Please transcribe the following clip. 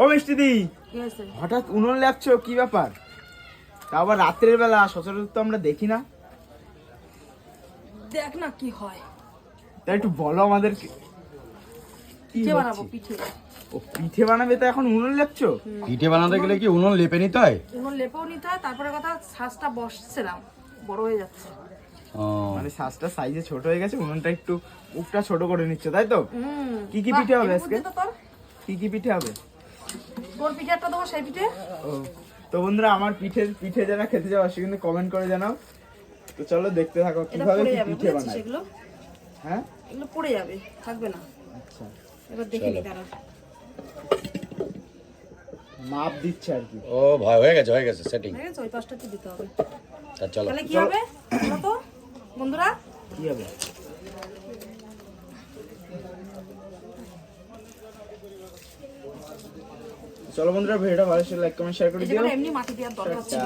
ও মিষ্টি দি। হঠাৎ উনুন লাগছো কি ব্যাপার? তা আবার রাত্রের বেলা সচরাচর তো আমরা দেখি না। দেখ না কি হয়। তাই একটু বলো আমাদের কি পিঠে বানাবো পিঠে। ও পিঠে বানাবে তো এখন উনুন লাগছো? পিঠে বানাতে গেলে কি উনুন লেপে নিতে হয়? এগুলো লেপেও নিতে হয় তারপরে কথা শ্বাসটা বসছে না বড় হয়ে যাচ্ছে। ও, মানে শ্বাসটা সাইজে ছোট হয়ে গেছে উনুনটা একটু মুখটা ছোট করে নিচ্ছ তাই তো? কি কি পিঠে হবে আজকে? তো কি কি পিঠে হবে? তোর পিঠে একটা দেবো সেই পিঠে? ও তো বন্ধুরা আমার পিঠের পিঠে যারা খেতে যাও সে কিন্তু কমেন্ট করে জানাও। তো চলো দেখতে থাকো কীভাবে কি পিঠে বানায়। এগুলো? হ্যাঁ? এগুলো পড়ে যাবে থাকবে না। আচ্ছা। এবার দেখে নি তারা মাপ দিচ্ছে আর কি। ও ভয় হয়ে গেছে হয়ে গেছে সেটিং ঠিক আছে ওই একটু দিতে হবে। চলো। তাহলে কি হবে? বলো তো বন্ধুরা। কি হবে? চলো বন্ধুরা ভিডিওটা ভালো লাগলে লাইক কমেন্ট শেয়ার করে দিও। এমনি মাটি দেওয়ার দরকার ছিল